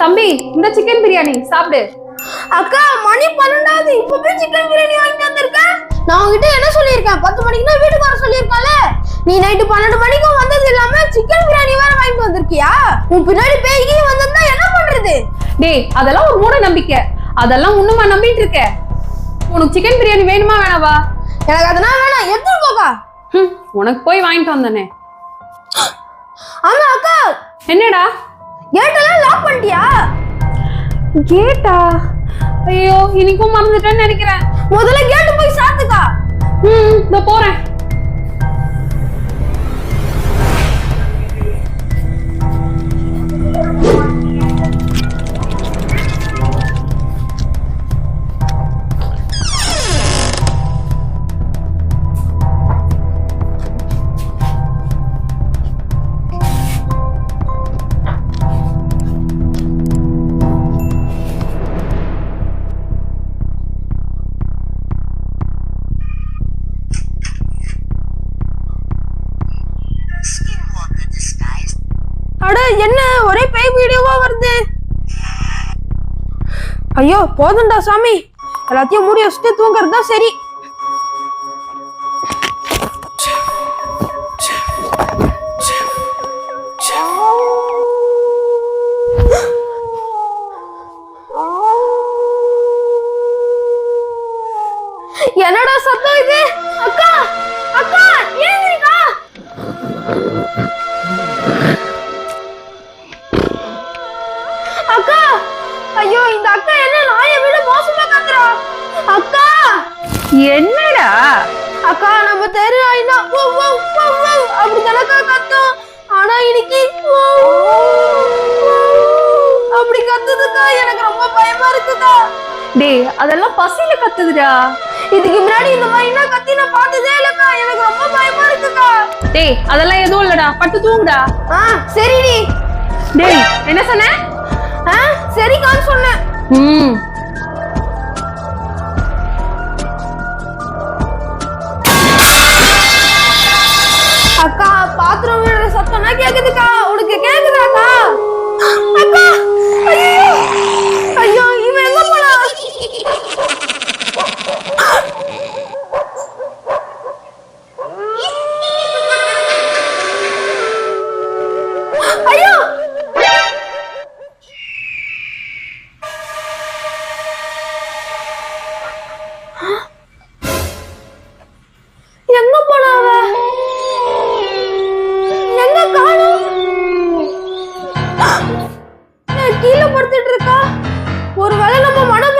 தம்பி இந்த சிக்கன் பிரியாணி சாப்பிடு. அக்கா மணி பன்னெண்டாவது. இப்பவே சிக்கன் பிரியாணி வாங்கிட்டு வந்திருக்கேன் நான் உங்ககிட்ட என்ன சொல்லியிருக்கேன்? பத்து மணிக்கு தான் வீட்டுக்கு வர சொல்லியிருக்கால நீ நைட்டு பன்னெண்டு மணிக்கும் வந்தது இல்லாம சிக்கன் பிரியாணி வேற வாங்கிட்டு வந்திருக்கியா? உன் பின்னாடி பேய்கி வந்திருந்தா என்ன பண்றது? டேய் அதெல்லாம் ஒரு மூட நம்பிக்கை. அதெல்லாம் இன்னுமா நம்பிட்டு இருக்க. உனக்கு சிக்கன் பிரியாணி வேணுமா வேணாவா? எனக்கு அதெல்லாம் வேணாம். எடுத்துட்டு போக்கா. உனக்கு போய் வாங்கிட்டு வந்தனே. ஆமா அக்கா. என்னடா? கேட்டெல்லாம் லாக் பண்ணிட்டியா? கேட்டா? ஐயோ இன்னைக்கும் மறந்துட்டேன்னு நினைக்கிறேன். முதல்ல கேட்டு போய் சாத்துக்கா. ம் இந்த போறேன். அட என்ன? ஒரே பேய் வீடியோவா வருது? ஐயோ போதும்டா சாமி. எல்லாத்தையும் மூடி வச்சுட்டு தூங்குறது தான் சரி. என்னடா சத்தம் இது? அக்கா! ஐயோ இந்த அக்கா என்ன நாயை விட மோசமா கத்துறா அக்கா! என்னடா? அக்கா நம்ம தெரு ஓ அப்படி தானக்கா கத்தும். ஆனா இன்னைக்கு அப்படி கத்துதுக்கா. எனக்கு ரொம்ப பயமா இருக்குக்கா. டேய் அதெல்லாம் பசியில கத்துதுடா. இதுக்கு முன்னாடி இந்த மாதிரி கத்தி நான் பார்த்ததே இல்லக்கா. எனக்கு ரொம்ப பயமா இருக்குக்கா. டேய் அதெல்லாம் எதுவும் இல்லடா. பட்டு தூங்குடா. ஆ சரிடி. டேய் என்ன சொன்ன? ம். அக்கா பாத்திரம் சத்தம்னா கேக்குதுக்கா. நான் கீழே படுத்துட்டு இருக்கா? ஒருவேளை நம்ம மனம்